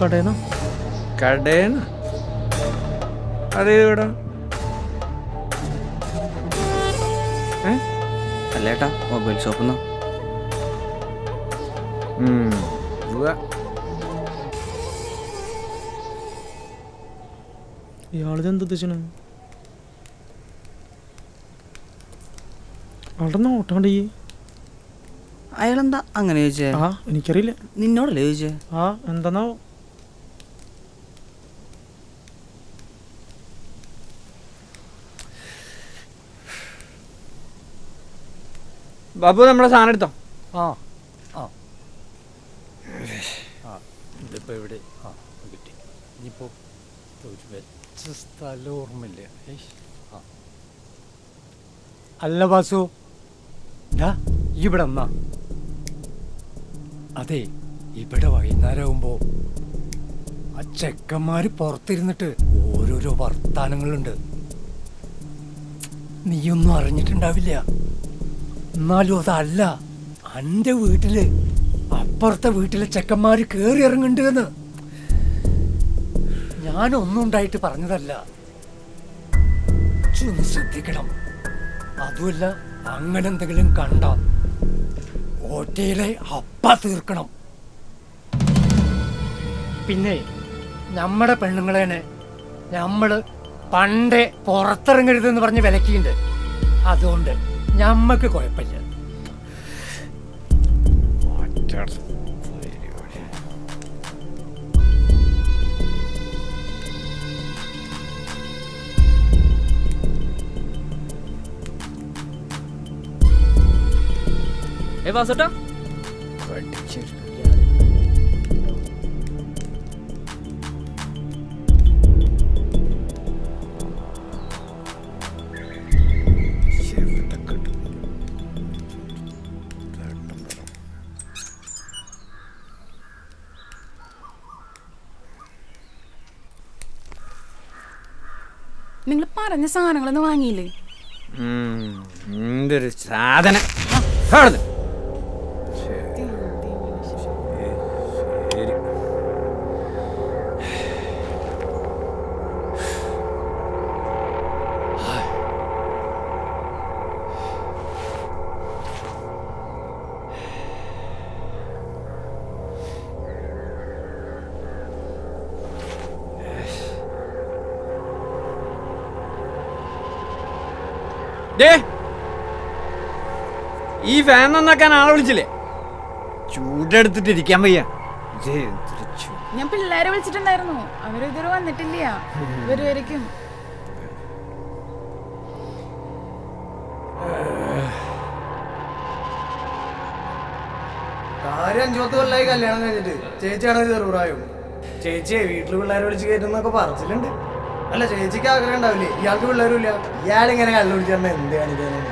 കടേന്നാ. കടേന്ന്? ഇവിടെ? അല്ലേട്ടാ മൊബൈൽ ഷോപ്പിൽ നിന്ന്. ഇയാളിത് എന്ത് ഉദ്ദേശിച്ചു അവിടെ നോട്ടാണ്ട് ഈ അയാളെന്താ അങ്ങനെ ചോദിച്ചേ? ആ എനിക്കറിയില്ല. നിന്നോടല്ലേ ചോദിച്ചേ? ആ എന്താന്നാവോ ബാബു നമ്മളെ സാധനം എടുത്തോ? ആ ആ. ഇതിപ്പോൾ എവിടെ? ആ കിട്ടി. ഇനിയിപ്പോൾ ഒരു വെച്ച സ്ഥലം ഓർമ്മയില്ല. ആ. അല്ല വാസു ഡാ ഇവിടെ എന്നാ അതെ ഇവിടെ വൈകുന്നേരം ആകുമ്പോൾ ആ ചെക്കന്മാര് പുറത്തിരുന്നിട്ട് ഓരോരോ വർത്താനങ്ങളുണ്ട്. നീയൊന്നും അറിഞ്ഞിട്ടുണ്ടാവില്ല. എന്നാലും അതല്ല അന്റെ വീട്ടിൽ അപ്പുറത്തെ വീട്ടിലെ ചെക്കന്മാര് കേറി ഇറങ്ങുന്നുണ്ട് എന്ന് ഞാനൊന്നും ഉണ്ടായിട്ട് പറഞ്ഞതല്ല. ശ്രദ്ധിക്കണം. അതുമല്ല അങ്ങനെ എന്തെങ്കിലും കണ്ട ഓട്ടയിലെ അപ്പ തീർക്കണം. പിന്നെ നമ്മുടെ പെണ്ണുങ്ങളെനെ നമ്മൾ പണ്ടേ പുറത്തിറങ്ങരുതെന്ന് പറഞ്ഞ് വിലക്കിണ്ട് അതുകൊണ്ട് ഞമ്മക്ക് കുഴപ്പമില്ല. ഏ വാസോട്ടാ? നിങ്ങൾ പറഞ്ഞ സാധനങ്ങളൊന്നും വാങ്ങിയില്ലേ? എന്തൊരു സാധനം. ഈ ഫാൻ നന്നാക്കാൻ ആളെ വിളിച്ചില്ലേ? ചൂടെടുത്തിട്ട് ഇരിക്കാൻ വയ്യ ഞാൻ പിള്ളേരെ വിളിച്ചിട്ടുണ്ടായിരുന്നു. അവരിതുവരെ വന്നിട്ടില്ല. വരുമായിരിക്കും കാര്യം കൊല്ലായി കല്യാണം കഴിഞ്ഞിട്ട് ചേച്ചിയാണ് ചെറുപ്രായം. ചേച്ചിയെ വീട്ടിൽ പിള്ളേരെ വിളിച്ച് കയറ്റുന്നൊക്കെ പറച്ചിലുണ്ട്. അല്ല ചേച്ചിക്ക് ആഗ്രഹം ഉണ്ടാവില്ലേ? ഇയാൾക്ക് പിള്ളേരും ഇല്ല. ഇയാളിങ്ങനെ കള്ളു പിടിച്ചിരുന്ന എന്ത് കാണിക്കാനാണ്?